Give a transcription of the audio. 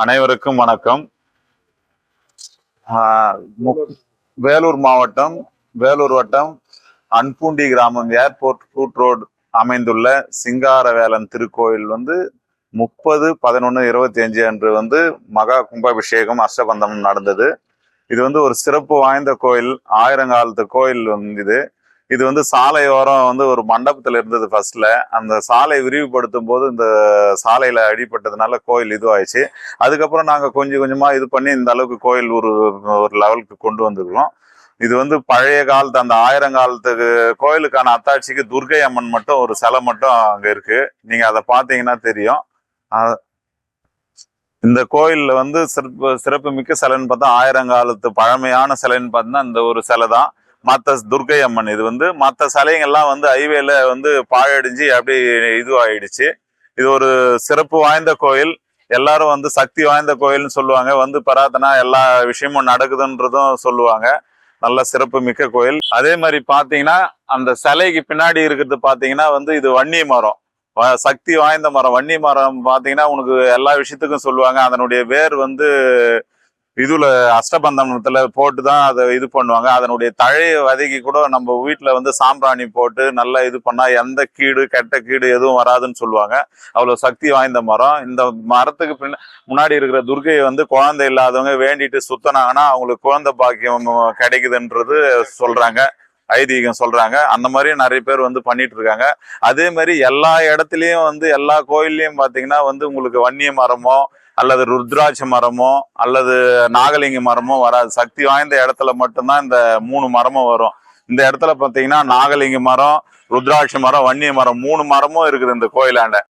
அனைவருக்கும் வணக்கம். வேலூர் மாவட்டம் வேலூர் வட்டம் அன்பூண்டி கிராமம் ஏர்போர்ட் ரூட் ரோடு அமைந்துள்ள சிங்காரவேலன் திருக்கோயில் வந்து முப்பது பதினொன்று இருபத்தி அஞ்சு அன்று வந்து மகா கும்பாபிஷேகம் அஷ்டபந்தம் நடந்தது. இது வந்து ஒரு சிறப்பு வாய்ந்த கோயில் ஆயிரங்காலத்து கோயில் வந்து இது. இது வந்து சாலையோரம் வந்து ஒரு மண்டபத்தில் இருந்தது ஃபர்ஸ்ட்ல அந்த சாலை விரிவுபடுத்தும் போது இந்த சாலையில அடிபட்டதுனால கோயில் இதுவாயிடுச்சு. அதுக்கப்புறம் நாங்கள் கொஞ்சம் கொஞ்சமா இது பண்ணி இந்த அளவுக்கு கோயில் ஒரு ஒரு லெவலுக்கு கொண்டு வந்துருக்கோம் இது வந்து பழைய காலத்து அந்த ஆயிரங்காலத்துக்கு கோயிலுக்கான அத்தாட்சிக்கு துர்கை அம்மன் மட்டும் ஒரு சிலை மட்டும் அங்கே இருக்கு. நீங்க அதை பார்த்தீங்கன்னா தெரியும். இந்த கோயில்ல வந்து சிறப்பு சிறப்பு மிக்க சிலைன்னு பார்த்தா ஆயிரங்காலத்து பழமையான சிலைன்னு பார்த்தீங்கன்னா இந்த ஒரு சிலை தான் மற்ற துர்கை அம்மன். இது வந்து மற்ற சிலைங்கள்லாம் வந்து ஹைவேல வந்து பாழடைஞ்சு அப்படியே இதுவாயிடுச்சு. இது ஒரு சிறப்பு வாய்ந்த கோயில். எல்லாரும் வந்து சக்தி வாய்ந்த கோயில்னு சொல்லுவாங்க. வந்து பராத்தனா எல்லா விஷயமும் நடக்குதுன்றதும் சொல்லுவாங்க. நல்ல சிறப்பு மிக்க கோயில். அதே மாதிரி பார்த்தீங்கன்னா அந்த சிலைக்கு பின்னாடி இருக்கிறது பார்த்தீங்கன்னா வந்து இது வன்னி மரம். சக்தி வாய்ந்த மரம். வன்னி மரம் பார்த்தீங்கன்னா உனக்கு எல்லா விஷயத்துக்கும் சொல்லுவாங்க. அதனுடைய வேர் வந்து இதுல அஷ்டபந்தனத்துல போட்டு தான் அதை இது பண்ணுவாங்க. அதனுடைய தழையை வதக்கி கூட நம்ம வீட்டுல வந்து சாம்பிராணி போட்டு நல்லா இது பண்ணா எந்த கீடு கெட்ட கீடு எதுவும் வராதுன்னு சொல்லுவாங்க. அவ்வளவு சக்தி வாய்ந்த மரம். இந்த மரத்துக்கு பின்ன முன்னாடி இருக்கிற துர்கையை வந்து குழந்தை இல்லாதவங்க வேண்டிட்டு சுத்தினாங்கன்னா அவங்களுக்கு குழந்தை பாக்கியம் கிடைக்குதுன்றது சொல்றாங்க. ஐதீகம் சொல்றாங்க. அந்த மாதிரி நிறைய பேர் வந்து பண்ணிட்டு இருக்காங்க. அதே மாதிரி எல்லா இடத்துலயும் வந்து எல்லா கோயில்லயும் பாத்தீங்கன்னா வந்து உங்களுக்கு வன்னிய மரமோ அல்லது ருத்ராட்ச மரமோ அல்லது நாகலிங்க மரமோ வராது. சக்தி வாய்ந்த இடத்துல மட்டும்தான் இந்த மூணு மரமும் வரும். இந்த இடத்துல பார்த்தீங்கன்னா நாகலிங்க மரம் ருத்ராட்ச மரம் வன்னிய மரம் மூணு மரமும் இருக்குது இந்த கோயிலாண்ட.